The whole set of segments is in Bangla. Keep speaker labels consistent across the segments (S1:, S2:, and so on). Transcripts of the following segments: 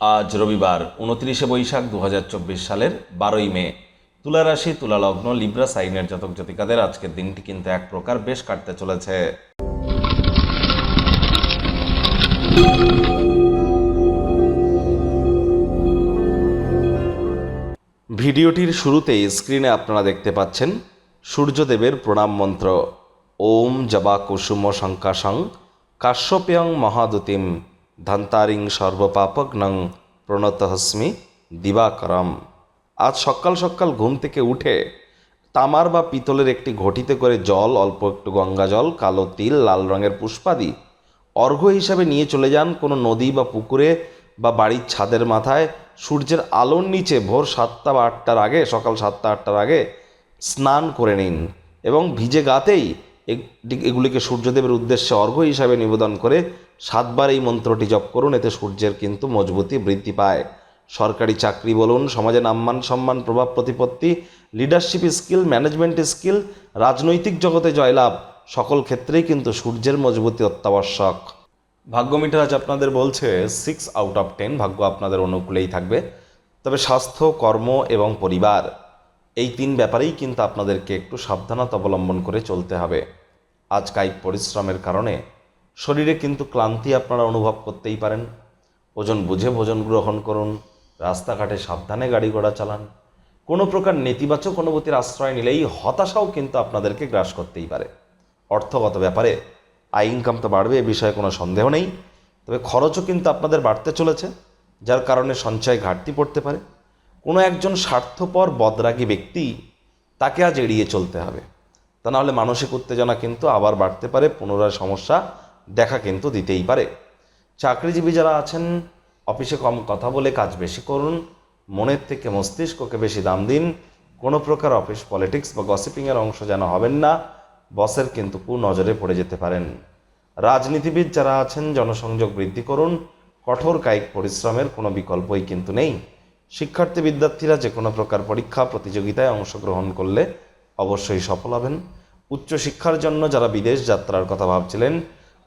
S1: আজ রবিবার, উনত্রিশে বৈশাখ দু হাজার চব্বিশ সালের বারোই মে। তুলা রাশি তুলা লগ্ন লিব্রা, সাইনের জাতক জাতিকাদের আজকের দিনটি কিন্তু এক প্রকার বেশ কাটতে চলেছে। ভিডিওটির শুরুতেই স্ক্রিনে আপনারা দেখতে পাচ্ছেন সূর্যদেবের প্রণাম মন্ত্র। ওম জবা কুসুম শঙ্কাশং কাশ্যপ্যং মহাদুতিম। ধন্তারিং সর্বপাপগ্নং প্রণতহস্মি দিবাকরম। আজ সকাল সকাল ঘুম থেকে উঠে তামার বা পিতলের একটি ঘটিতে করে জল, অল্প একটু গঙ্গা জল, কালো তিল, লাল রঙের পুষ্পাদি অর্ঘ্য হিসাবে নিয়ে চলে যান কোনো নদী বা পুকুরে বা বাড়ির ছাদের মাথায়। সূর্যের আলোর নিচে ভোর সাতটা বা আটটার আগে, সকাল সাতটা আটটার আগে স্নান করে নিন এবং ভিজে গাতেই এগুলিকে সূর্যদেবের উদ্দেশ্যে অর্ঘ্য হিসাবে নিবেদন করে সাতবার এই মন্ত্রটি জপ করুন, এতে সূর্যের কিন্তু মজবুতি বৃদ্ধি পায়। সরকারি চাকরি বলুন সমাজে নাম্মান সম্মান, প্রভাব প্রতিপত্তি লিডারশিপ স্কিল ম্যানেজমেন্ট স্কিল রাজনৈতিক জগতে জয়লাভ, সকল ক্ষেত্রেই কিন্তু সূর্যের মজবুতি অত্যাবশ্যক। ভাগ্য মিটার আজ আপনাদের বলছে সিক্স আউট অফ টেন ভাগ্য আপনাদের অনুকূলেই থাকবে। তবে স্বাস্থ্য, কর্ম এবং পরিবার, এই তিন ব্যাপারেই কিন্তু আপনাদেরকে একটু সাবধানতা অবলম্বন করে চলতে হবে। আজ কায়িক পরিশ্রমের কারণে শরীরে কিন্তু ক্লান্তি আপনারা অনুভব করতেই পারেন। ওজন বুঝে ভোজন গ্রহণ করুন, রাস্তাঘাটে সাবধানে গাড়ি ঘোড়া চালান। কোনো প্রকার নেতিবাচক অনুভূতির আশ্রয় নিলেই হতাশাও কিন্তু আপনাদেরকে গ্রাস করতেই পারে। অর্থগত ব্যাপারে আয় ইনকাম তো বাড়বে, এ বিষয়ে কোনো সন্দেহ নেই। তবে খরচও কিন্তু আপনাদের বাড়তে চলেছে, যার কারণে সঞ্চয় ঘাটতি পড়তে পারে। কোনো একজন স্বার্থপর, বদরাগী ব্যক্তি তাকে আজ এড়িয়ে চলতে হবে। তা নাহলে মানসিক উত্তেজনা কিন্তু আবার বাড়তে পারে, পুনরায় সমস্যা দেখা কিন্তু দিতেই পারে। চাকরিজীবী যারা আছেন, অফিসে কম কথা বলে কাজ বেশি করুন, মনের থেকে মস্তিষ্ককে বেশি দাম দিন, কোনো প্রকার অফিস পলিটিক্স বা গসিপিংয়ের অংশ যেন হবেন না, বসের কিন্তু কু নজরে পড়ে যেতে পারেন। রাজনীতিবিদ যারা আছেন, জনসংযোগ বৃদ্ধি করুন, কঠোর কায়িক পরিশ্রমের কোনো বিকল্পই কিন্তু নেই। শিক্ষার্থী বিদ্যার্থীরা যে কোনো প্রকার পরীক্ষা, প্রতিযোগিতায় অংশগ্রহণ করলে অবশ্যই সফল হবেন। উচ্চশিক্ষার জন্য যারা বিদেশ যাত্রার কথা ভাবছিলেন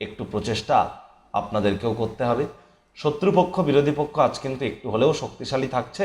S1: একটু প্রচেষ্টা আপনাদেরকেও করতে হবে। শত্রুপক্ষ বিরোধী পক্ষ আজ কিন্তু একটু হলেও শক্তিশালী থাকছে।